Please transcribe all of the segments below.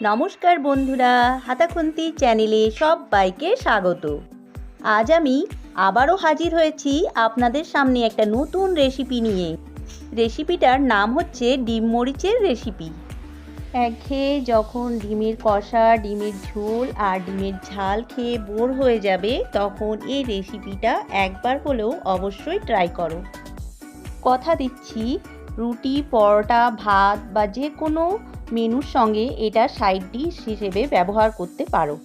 নমস্কার বন্ধুরা, হাতাখন্তি চ্যানেলে সব বাইকে স্বাগত। আজ আমি আবারও হাজির হয়েছি আপনাদের সামনে একটা নতুন রেসিপি নিয়ে। রেসিপিটার নাম হচ্ছে ডিম মরিচের রেসিপি একঘেয়ে যখন ডিমের কষা, ডিমের ঝোল আর ডিমের ঝাল খেয়ে বোর হয়ে যাবে, তখন এই রেসিপিটা একবার হলেও অবশ্যই ট্রাই করো। কথা দিচ্ছি, রুটি, পরোটা, ভাত বা যে কোনো মেনুর সঙ্গে এটা সাইড ডিশ হিসেবে ব্যবহার করতে পারো।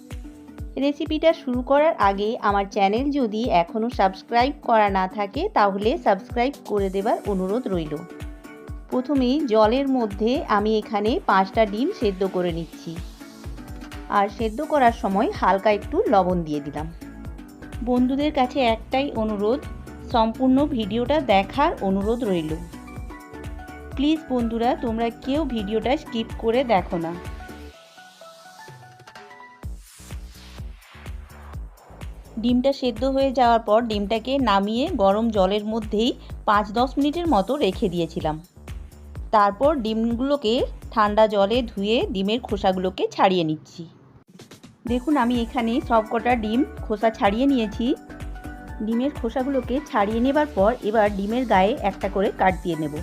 রেসিপিটা শুরু করার আগে আমার চ্যানেল যদি এখনও সাবস্ক্রাইব করা না থাকে, তাহলে সাবস্ক্রাইব করে দেবার অনুরোধ রইল। প্রথমে জলের মধ্যে আমি এখানে পাঁচটা ডিম সেদ্ধ করে নিচ্ছি। আর সেদ্ধ করার সময় হালকা একটু লবণ দিয়ে দিলাম। বন্ধুদের কাছে একটাই অনুরোধ, সম্পূর্ণ ভিডিওটা দেখার অনুরোধ রইল। প্লিজ বন্ধুরা, তোমরা কেউ ভিডিওটা স্কিপ করে দেখো না। ডিমটা সেদ্ধ হয়ে যাওয়ার পর ডিমটাকে নামিয়ে গরম জলের মধ্যেই পাঁচ দশ মিনিটের মতো রেখে দিয়েছিলাম। তারপর ডিমগুলোকে ঠান্ডা জলে ধুয়ে ডিমের খোসাগুলোকে ছাড়িয়ে নিচ্ছি। দেখুন, আমি এখানে সব কটা ডিম খোসা ছাড়িয়ে নিয়েছি। ডিমের খোসাগুলোকে ছাড়িয়ে নেবার পর এবার ডিমের গায়ে একটা করে কাট দিয়ে নেব।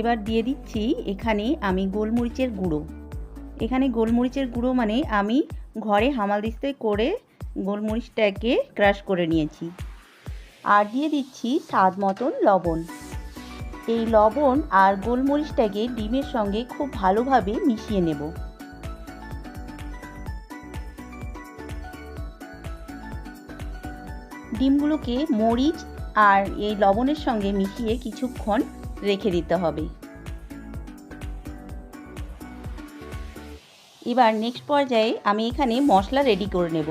এবার দিয়ে দিচ্ছি এখানে আমি গোলমরিচের গুঁড়ো। এখানে গোলমরিচের গুঁড়ো মানে আমি ঘরে হামালদিস্তে করে গোলমরিচটাকে ক্রাশ করে নিয়েছি। আর দিয়ে দিচ্ছি স্বাদ মতন লবণ। এই লবণ আর গোলমরিচটাকে ডিমের সঙ্গে খুব ভালোভাবে মিশিয়ে নেব। ডিমগুলোকে মরিচ আর এই লবণের সঙ্গে মিশিয়ে কিছুক্ষণ রেখে দিতে হবে। এবার নেক্সট পর্যায়ে আমি এখানে মশলা রেডি করে নেব।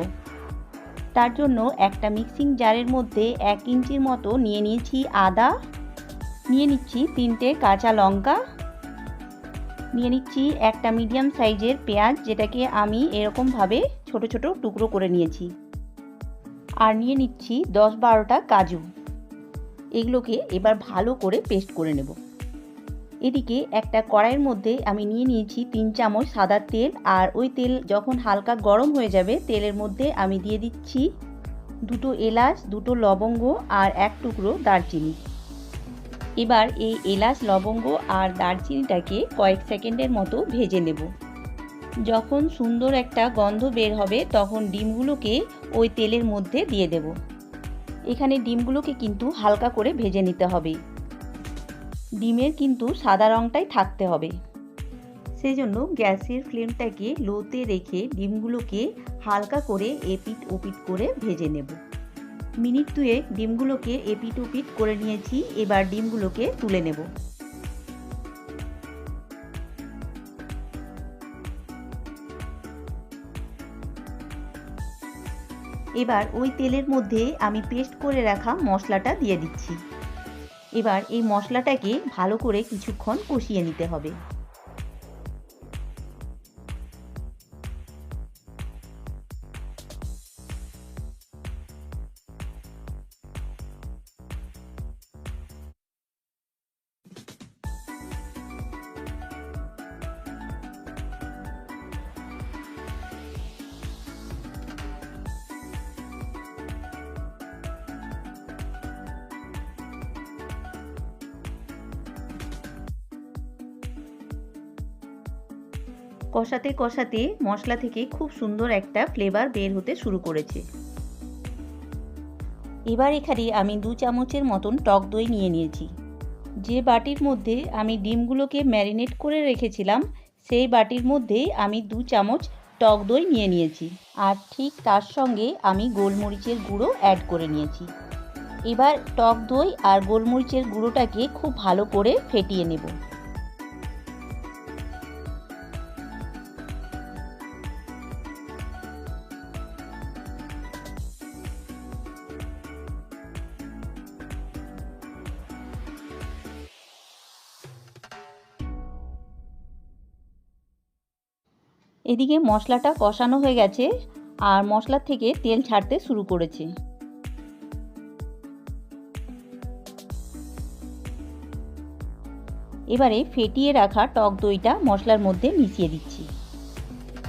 তার জন্য একটা মিক্সিং জারের মধ্যে এক ইঞ্চির মতো নিয়ে নিয়েছি আদা, নিয়ে নিচ্ছি তিনটে কাঁচা লঙ্কা, নিয়ে নিচ্ছি একটা মিডিয়াম সাইজের পেঁয়াজ, যেটাকে আমি এরকমভাবে ছোট ছোট টুকরো করে নিয়েছি। আর নিয়ে নিচ্ছি দশ বারোটা কাজু। এগুলোকে এবার ভালো করে পেস্ট করে নেব। এদিকে একটা কড়াইয়ের মধ্যে আমি নিয়ে নিয়েছি তিন চামচ সাদা তেল আর ওই তেল যখন হালকা গরম হয়ে যাবে তেলের মধ্যে আমি দিয়ে দিচ্ছি দুটো এলাচ, দুটো লবঙ্গ আর এক টুকরো দারচিনি। এবার এই এলাচ, লবঙ্গ আর দারচিনিটাকে কয়েক সেকেন্ডের মতো ভেজে নেব। যখন সুন্দর একটা গন্ধ বের হবে তখন ডিমগুলোকে ওই তেলের মধ্যে দিয়ে দেব। এখানে ডিমগুলোকে কিন্তু হালকা করে ভেজে নিতে হবে। ডিমের কিন্তু সাদা রঙটাই থাকতে হবে। সেই জন্য গ্যাসের ফ্লেমটাকে লোতে রেখে ডিমগুলোকে হালকা করে এপিট ওপিট করে ভেজে নেব। মিনিট দুয়ে ডিমগুলোকে এপিট ওপিট করে নিয়েছি, এবার ডিমগুলোকে তুলে নেব। এবার ওই তেলের মধ্যে আমি পেস্ট করে রাখা মশলাটা দিয়ে দিচ্ছি। এবার এই মশলাটাকে ভালো করে কিছুক্ষণ কষিয়ে নিতে হবে। কষাতে কষাতে মশলা থেকে খুব সুন্দর একটা ফ্লেভার বের হতে শুরু করেছে। এবার এখানে আমি দু চামচের মতন টক দই নিয়ে নিয়েছি। যে বাটির মধ্যে আমি ডিমগুলোকে ম্যারিনেট করে রেখেছিলাম, সেই বাটির মধ্যেই আমি দু চামচ টক দই নিয়ে নিয়েছি। আর ঠিক তার সঙ্গে আমি গোলমরিচের গুঁড়ো অ্যাড করে নিয়েছি। এবার টক দই আর গোলমরিচের গুঁড়োটাকে খুব ভালো করে ফেটিয়ে নেব। এদিকে মশলাটা কষানো হয়ে গেছে আর মশলার থেকে তেল ছাড়তে শুরু করেছে। এবারে ফেটিয়ে রাখা টক দইটা মশলার মধ্যে মিশিয়ে দিচ্ছি।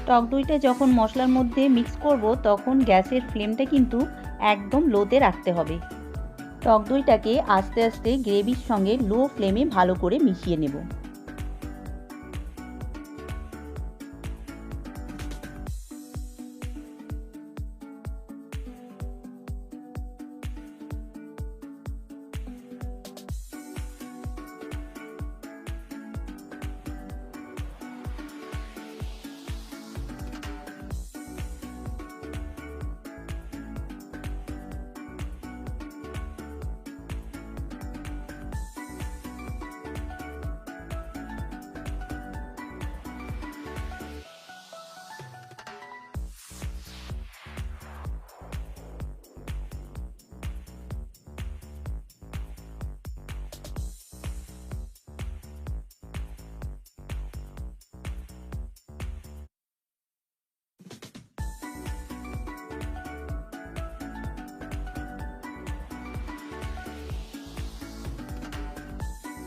টক দইটা যখন মশলার মধ্যে মিক্স করব, তখন গ্যাসের ফ্লেমটা কিন্তু একদম লোতে রাখতে হবে। টক দইটাকে আস্তে আস্তে গ্রেভির সঙ্গে লো ফ্লেমে ভালো করে মিশিয়ে নেব।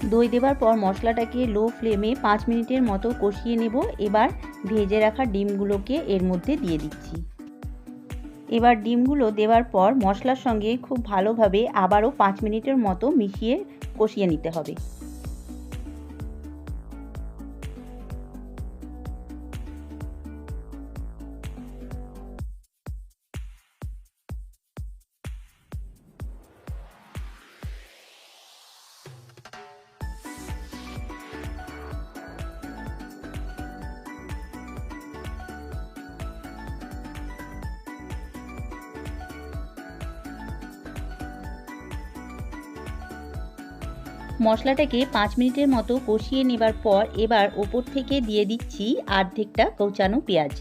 দই দেবার পর মশলাটাকে লো ফ্লেমে পাঁচ মিনিটের মতো কষিয়ে নেব। এবার ভেজে রাখা ডিমগুলোকে এর মধ্যে দিয়ে দিচ্ছি। এবার ডিমগুলো দেওয়ার পর মশলার সঙ্গে খুব ভালোভাবে আবারও পাঁচ মিনিটের মতো মিশিয়ে কষিয়ে নিতে হবে। মশলাটাকে পাঁচ মিনিটের মতো কষিয়ে নেবার পর এবার ওপর থেকে দিয়ে দিচ্ছি আর্ধেকটা কৌচানো পেঁয়াজ।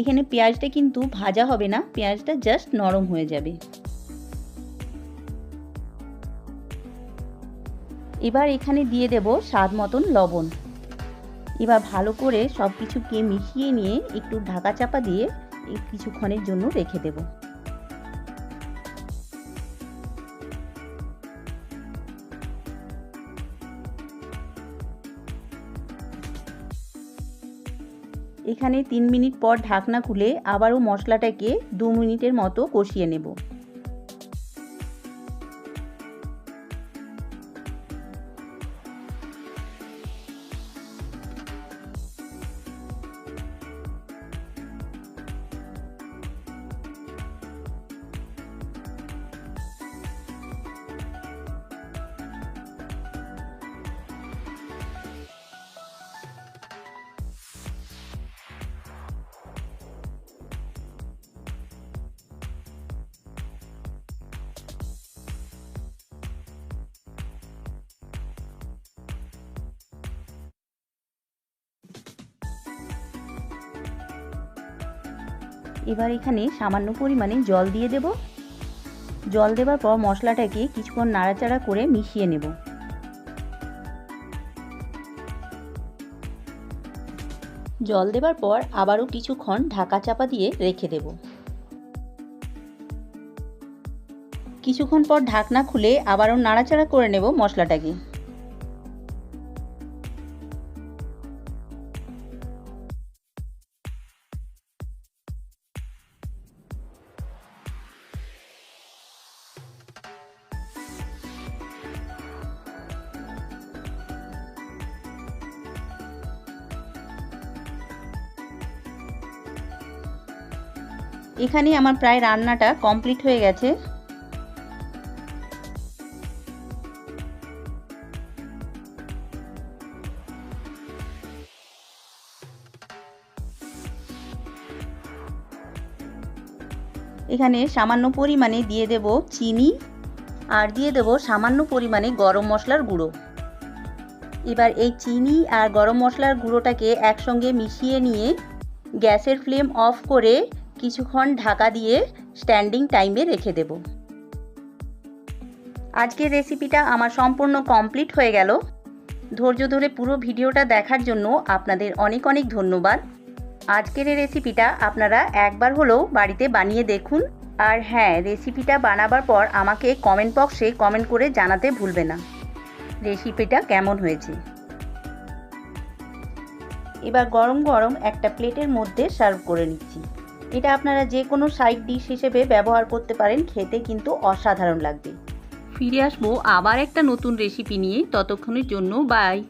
এখানে পেঁয়াজটা কিন্তু ভাজা হবে না, পেঁয়াজটা জাস্ট নরম হয়ে যাবে। এবার এখানে দিয়ে দেব স্বাদ মতন লবণ। এবার ভালো করে সব কিছুকে মিশিয়ে নিয়ে একটু ঢাকা চাপা দিয়ে কিছুক্ষণের জন্য রেখে দেবো। এখানে তিন মিনিট পর ঢাকনা খুলে আবারও মশলাটাকে দু মিনিটের মতো কষিয়ে নেব। এবার এখানে সামান্য পরিমাণে জল দিয়ে দেব। জল দেবার পর মশলাটাকে কিছুক্ষণ নাড়াচাড়া করে মিশিয়ে নেব। জল দেবার পর আবারও কিছুক্ষণ ঢাকা চাপা দিয়ে রেখে দেব। কিছুক্ষণ পর ঢাকনা খুলে আবারও নাড়াচাড়া করে নেব মশলাটাকে। এখানে আমার প্রায় রান্নাটা কমপ্লিট হয়ে গেছে। এখানে সামান্য পরিমাণে দিয়ে দেব চিনি আর দিয়ে দেব সামান্য পরিমাণে গরম মশলার গুঁড়ো। এবার এই চিনি আর গরম মশলার গুঁড়োটাকে একসঙ্গে মিশিয়ে নিয়ে গ্যাসের ফ্লেম অফ করে কিছুক্ষণ ঢাকা দিয়ে স্ট্যান্ডিং টাইমে রেখে দেব। আজকের রেসিপিটা আমার সম্পূর্ণ কমপ্লিট হয়ে গেল। ধৈর্য ধরে পুরো ভিডিওটা দেখার জন্য আপনাদের অনেক অনেক ধন্যবাদ। আজকের এই রেসিপিটা আপনারা একবার হলেও বাড়িতে বানিয়ে দেখুন। আর হ্যাঁ রেসিপিটা বানাবার পর আমাকে কমেন্ট বক্সে কমেন্ট করে জানাতে ভুলবে না। রেসিপিটা কেমন হয়েছে? এবার গরম গরম একটা প্লেটের মধ্যে সার্ভ করে নিচ্ছি। এটা আপনারা যে কোনো সাইড ডিশ হিসেবে ব্যবহার করতে পারেন, খেতে কিন্তু অসাধারণ লাগবে। ফিরে আসব আবার একটা নতুন রেসিপি নিয়ে। ততক্ষণের জন্য বাই